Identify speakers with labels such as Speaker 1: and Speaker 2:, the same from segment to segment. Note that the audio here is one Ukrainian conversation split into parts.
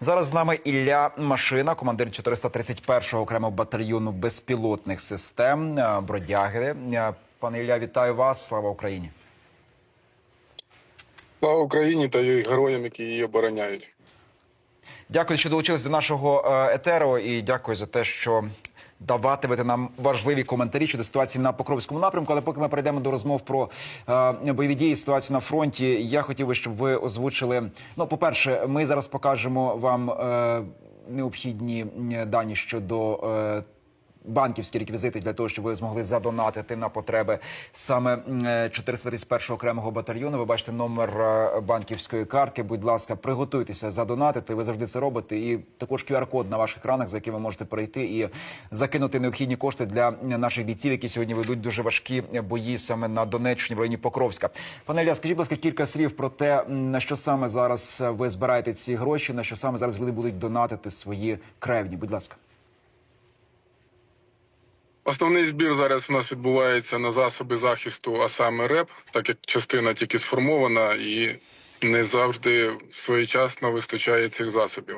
Speaker 1: Зараз з нами Ілля Машина, командир 431-го окремого батальйону безпілотних систем е, Бродяги. Е, Пане Ілля, вітаю вас. Слава Україні.
Speaker 2: Слава Україні та її героям, які її обороняють.
Speaker 1: Дякую, що долучились до нашого е, етеру, і дякую за те, що даватимете нам важливі коментарі щодо ситуації на Покровському напрямку. Але поки ми перейдемо до розмов про е, бойові дії, ситуацію на фронті, я хотів би, щоб ви озвучили. Ну, по перше, ми зараз покажемо вам е, необхідні дані щодо. Е, банківські реквізити для того, щоб ви змогли задонатити на потреби саме м, е, 431 окремого батальйону. Ви бачите номер е, банківської картки. Будь ласка, приготуйтеся задонатити. Ви завжди це робите. І також QR-код на ваших екранах, за яким ви можете перейти і закинути необхідні кошти для наших бійців, які сьогодні ведуть дуже важкі бої саме на Донеччині в районі Покровська. Пане Ілля, скажіть, будь ласка, кілька слів про те, на що саме зараз ви збираєте ці гроші, на що саме зараз люди будуть донатити свої кревні. Будь ласка.
Speaker 2: Основний збір зараз у нас відбувається на засоби захисту, а саме РЕП, так як частина тільки сформована і не завжди своєчасно вистачає цих засобів.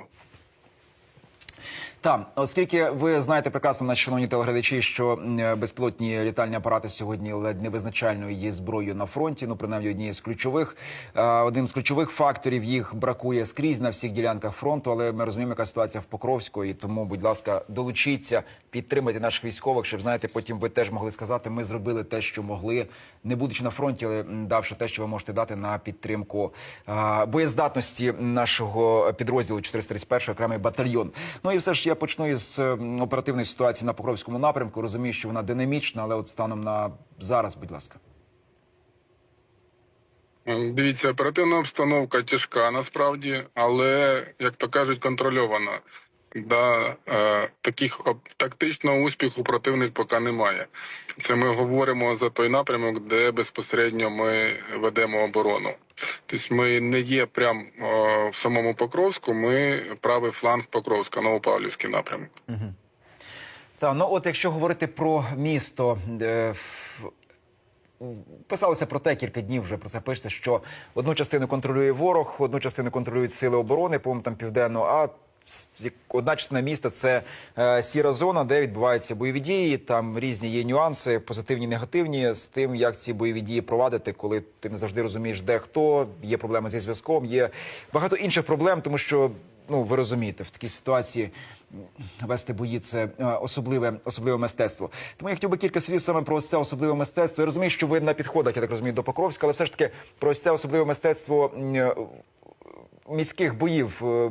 Speaker 1: Так, оскільки ви знаєте прекрасно, наші шановні телеглядачі, що безпілотні літальні апарати сьогодні ледь невизначальною є зброєю на фронті. Ну, принаймні, однією з ключових Е, одним з ключових факторів їх бракує скрізь на всіх ділянках фронту. Але ми розуміємо, яка ситуація в Покровську, і тому, будь ласка, долучіться, підтримайте наших військових, щоб знаєте, потім ви теж могли сказати, ми зробили те, що могли, не будучи на фронті, але давши те, що ви можете дати на підтримку е, боєздатності нашого підрозділу 431 окремий батальйон. Ну і все ж я почну із е, оперативної ситуації на Покровському напрямку. Розумію, що вона динамічна, але от станом на зараз, будь ласка.
Speaker 2: Дивіться, оперативна обстановка тяжка насправді, але, як то кажуть, контрольована. Да, е, таких тактичного успіху противник поки немає. Це ми говоримо за той напрямок, де безпосередньо ми ведемо оборону. Тобто ми не є прям в самому Покровську, ми правий фланг Покровська, Новопавлівський напрямок.
Speaker 1: Та ну от якщо говорити про місто. Е, Писалося про те кілька днів вже про це пишеться, що одну частину контролює ворог, одну частину контролюють сили оборони, по-моєму, там південно. А одна частина міста це е, сіра зона, де відбуваються бойові дії. Там різні є нюанси, позитивні, негативні з тим, як ці бойові дії провадити, коли ти не завжди розумієш, де хто, є проблеми зі зв'язком, є багато інших проблем, тому що ну ви розумієте, в такій ситуації вести бої це е, особливе, особливе мистецтво. Тому я хотів би кілька слів саме про це особливе мистецтво. Я розумію, що ви на підходах, я так розумію, до Покровська, але все ж таки про це особливе мистецтво е, міських боїв, боїв